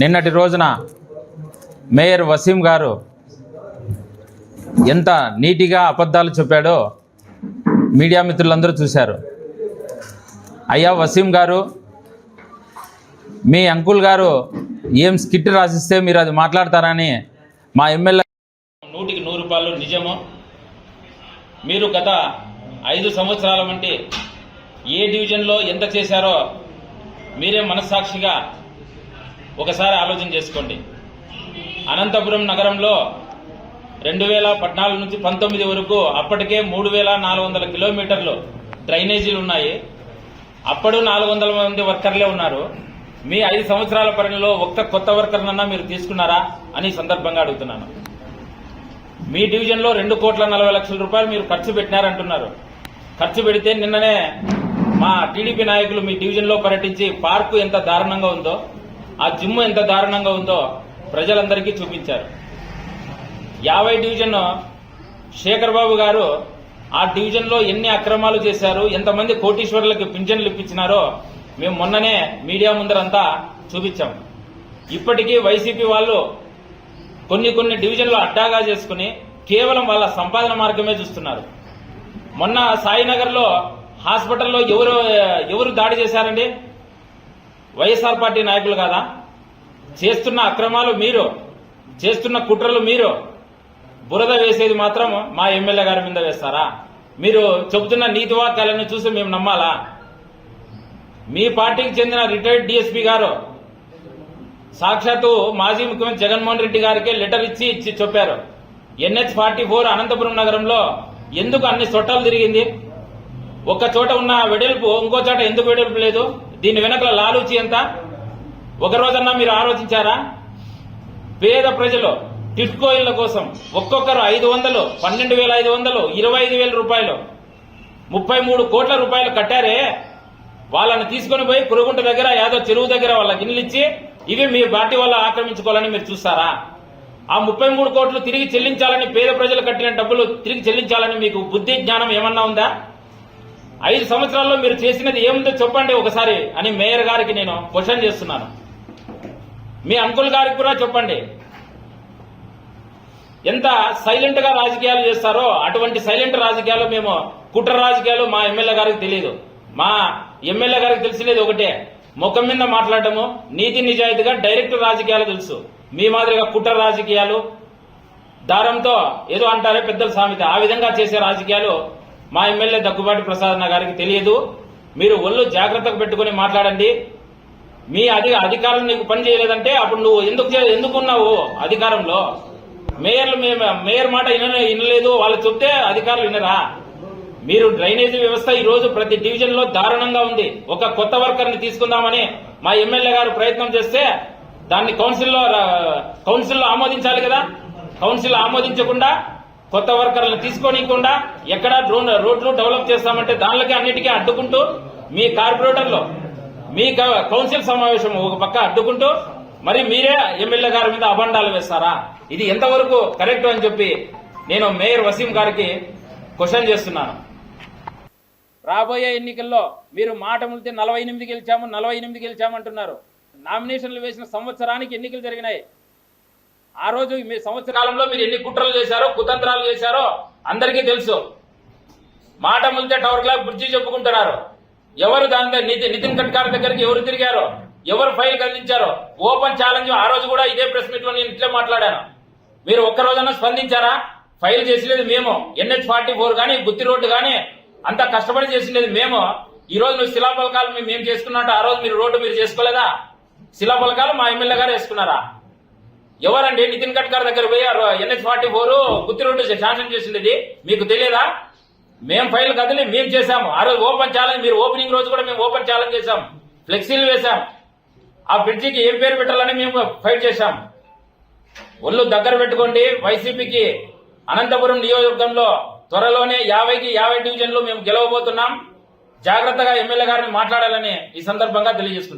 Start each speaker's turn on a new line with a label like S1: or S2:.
S1: నిన్నటి రోజున మేయర్ వసీం గారు ఎంత నీటిగా అబద్ధాలు చెప్పాడో మీడియా మిత్రులందరూ చూశారు. అయ్యా వసీం గారు మీ అంకుల్ గారు ఏం స్కిట్ రాసిస్తే మీరు అది మాట్లాడతారని మా ఎమ్మెల్యే నూటికి నూరు రూపాయలు నిజము? మీరు గత ఐదు సంవత్సరాల వంటి ఏ డివిజన్లో ఎంత చేశారో మీరే మనస్సాక్షిగా ఒకసారి ఆలోచన చేసుకోండి. అనంతపురం నగరంలో రెండు వేల పద్నాలుగు నుంచి పంతొమ్మిది వరకు అప్పటికే మూడు వేల నాలుగు వందల కిలోమీటర్లు డ్రైనేజీలు ఉన్నాయి. అప్పుడు నాలుగు వందల మంది వర్కర్లే ఉన్నారు. మీ ఐదు సంవత్సరాల పరిధిలో ఒక్క కొత్త వర్కర్నన్నా మీరు తీసుకున్నారా అని సందర్భంగా అడుగుతున్నాను. మీ డివిజన్లో రెండు కోట్ల నలభై లక్షల రూపాయలు మీరు ఖర్చు పెట్టినారంటున్నారు. ఖర్చు పెడితే నిన్ననే మా టీడీపీ నాయకులు మీ డివిజన్లో పర్యటించి పార్కు ఎంత దారుణంగా ఉందో ఆ జిమ్ ఎంత దారుణంగా ఉందో ప్రజలందరికీ చూపించారు. యాభై డివిజన్ శేఖర్ బాబు గారు ఆ డివిజన్లో ఎన్ని అక్రమాలు చేశారు ఎంతమంది కోటీశ్వరులకు పింఛన్లు ఇప్పించినారో మేము మొన్ననే మీడియా ముందరంతా చూపించాం. ఇప్పటికీ వైసీపీ వాళ్ళు కొన్ని కొన్ని డివిజన్లు అడ్డాగా చేసుకుని కేవలం వాళ్ళ సంపాదన మార్గమే చూస్తున్నారు. మొన్న సాయినగర్లో హాస్పిటల్లో ఎవరు ఎవరు దాడి చేశారండి? వైఎస్ఆర్ పార్టీ నాయకులు కాదా? చేస్తున్న అక్రమాలు మీరు చేస్తున్న కుట్రలు మీరు బురద వేసేది మాత్రం మా ఎమ్మెల్యే గారి మీద వేస్తారా? మీరు చెబుతున్న నీతి వాక్యాలను చూసి మేము నమ్మాలా? మీ పార్టీకి చెందిన రిటైర్డ్ డిఎస్పీ గారు సాక్షాత్తు మాజీ ముఖ్యమంత్రి జగన్మోహన్ రెడ్డి గారికి లెటర్ ఇచ్చి ఇచ్చి చెప్పారు. ఎన్హెచ్ ఫార్టీ ఫోర్ అనంతపురం నగరంలో ఎందుకు అన్ని చొట్టాలు తిరిగింది? ఒక చోట ఉన్న వెడల్పు ఇంకో చోట ఎందుకు వెడల్పు లేదు? దీని వెనక లాలూచి ఎంత? ఒక రోజన్నా మీరు ఆలోచించారా? పేద ప్రజలు టిట్కోయిన్ల కోసం ఒక్కొక్కరు ఐదు వందలు పన్నెండు వేల ఐదు వందలు ఇరవై ఐదు వేల రూపాయలు ముప్పై మూడు కోట్ల రూపాయలు కట్టారే? వాళ్ళని తీసుకొని పోయి పురుగుంట దగ్గర ఏదో చెరువు దగ్గర వాళ్ళకి ఇల్లు ఇచ్చి ఇవి మీ పార్టీ వల్ల ఆక్రమించుకోవాలని మీరు చూస్తారా? ఆ ముప్పై మూడు కోట్లు తిరిగి చెల్లించాలని పేద ప్రజలు కట్టిన డబ్బులు తిరిగి చెల్లించాలని మీకు బుద్ధి జ్ఞానం ఏమన్నా ఉందా? ఐదు సంవత్సరాల్లో మీరు చేసినది ఏముందో చెప్పండి ఒకసారి అని మేయర్ గారికి నేను క్వశ్చన్ చేస్తున్నాను. మీ అంకుల్ గారికి కూడా చెప్పండి. ఎంత సైలెంట్గా రాజకీయాలు చేస్తారో అటువంటి సైలెంట్ రాజకీయాలు మేము కుట్ర రాజకీయాలు మా ఎమ్మెల్యే గారికి తెలియదు మా ఎమ్మెల్యే గారికి తెలిసినది ఒకటే. ముఖం మీద మాట్లాడటము నీతి నిజాయితీగా డైరెక్ట్ రాజకీయాలు తెలుసు. మీ మాదిరిగా కుట్ర రాజకీయాలు దారంతో ఏదో అంటారే పెద్దల సామెత. ఆ విధంగా చేసే రాజకీయాలు మా ఎమ్మెల్యే దగ్గుబాటి ప్రసాద్ గారికి తెలియదు. మీరు ఒళ్ళు జాగ్రత్తగా పెట్టుకుని మాట్లాడండి. మీ అధి అధికారం నీకు పని చేయలేదంటే అప్పుడు నువ్వు ఎందుకు ఎందుకున్నావు అధికారంలో? మేయర్లు మేము మేయర్ మాట వినలేదు వాళ్ళు చెప్తే అధికారులు వినరా మీరు డ్రైనేజీ వ్యవస్థ ఈ రోజు ప్రతి డివిజన్లో దారుణంగా ఉంది. ఒక కొత్త వర్కర్ని తీసుకుందామని మా ఎమ్మెల్యే గారు ప్రయత్నం చేస్తే దాన్ని కౌన్సిల్లో కౌన్సిల్లో ఆమోదించాలి కదా? కౌన్సిల్ ఆమోదించకుండా కొత్త వర్కర్లను తీసుకోనికుండా ఎక్కడ రోడ్లు డెవలప్ చేస్తామంటే దానిలోకి అన్నిటికీ అడ్డుకుంటూ మీ కార్పొరేటర్లు మీ క- కౌన్సిల్ సమావేశం ఒక పక్క అడ్డుకుంటూ మరి మీరే ఎమ్మెల్యే గారి మీద అభండాలు వేస్తారా? ఇది ఎంతవరకు కరెక్ట్ అని చెప్పి నేను మేయర్ వసీం గారికి క్వశ్చన్ చేస్తున్నాను. రాబోయే ఎన్నికల్లో మీరు మాట ములితే నలభై ఎనిమిది గెలిచాము నలభై ఎనిమిది గెలిచామంటున్నారు. నామినేషన్లు వేసిన సంవత్సరానికి ఎన్నికలు జరిగినాయి. ఆ రోజు మీ సంవత్సర కాలంలో మీరు ఎన్ని కుట్రలు చేశారో కుతంత్రాలు చేశారో అందరికీ తెలుసు. మాట ములితే టవర్ క్లాక్ బ్రిడ్జి చెప్పుకుంటున్నారు. ఎవరు దాని నితి- నితిన్ గడ్కరీ దగ్గరికి ఎవరు తిరిగారో ఎవరు ఫైల్ కదిలించారో ఓపెన్ ఛాలెంజ్ ఆ రోజు కూడా ఇదే ప్రెస్ మీట్లో నేను ఇట్లే మాట్లాడాను. మీరు ఒక్క రోజన్నా స్పందించారా? ఫైల్ చేసినది మేము. ఎన్హెచ్ ఫార్టీ ఫోర్ కానీ గుత్తి రోడ్డు కానీ అంత కష్టపడి చేసినది మేము. ఈ రోజు నువ్వు శిలాఫలకాలు మేము మేము చేసుకున్నట్టు ఆ రోజు మీరు రోడ్డు మీరు చేసుకోలేదా? శిలాఫలకాలు మా ఎమ్మెల్యే గారు వేసుకున్నారా? ఎవరండి నితిన్ గడ్కర్ దగ్గర పోయి NH forty four Gutti road sanction చేసింది మీకు తెలియదా? మేము ఫైల్ కదిలి మేము చేశాము. ఆ రోజు ఓపెన్ ఛాలెంజ్ మీరు ఓపెనింగ్ రోజు కూడా మేము ఓపెన్ ఛాలెంజ్ చేశాం. ఫ్లెక్సీలు వేశాం. ఆ బ్రిడ్జికి ఏం పేరు పెట్టాలని మేము ఫైట్ చేశాం. ఒళ్ళు దగ్గర పెట్టుకోండి. వైసీపీకి అనంతపురం నియోజకవర్గంలో త్వరలోనే యాభైకి యాభై డివిజన్లు మేము గెలవబోతున్నాం. జాగ్రత్తగా ఎమ్మెల్యే గారిని మాట్లాడాలని ఈ సందర్భంగా తెలియజేసుకుంటున్నాం.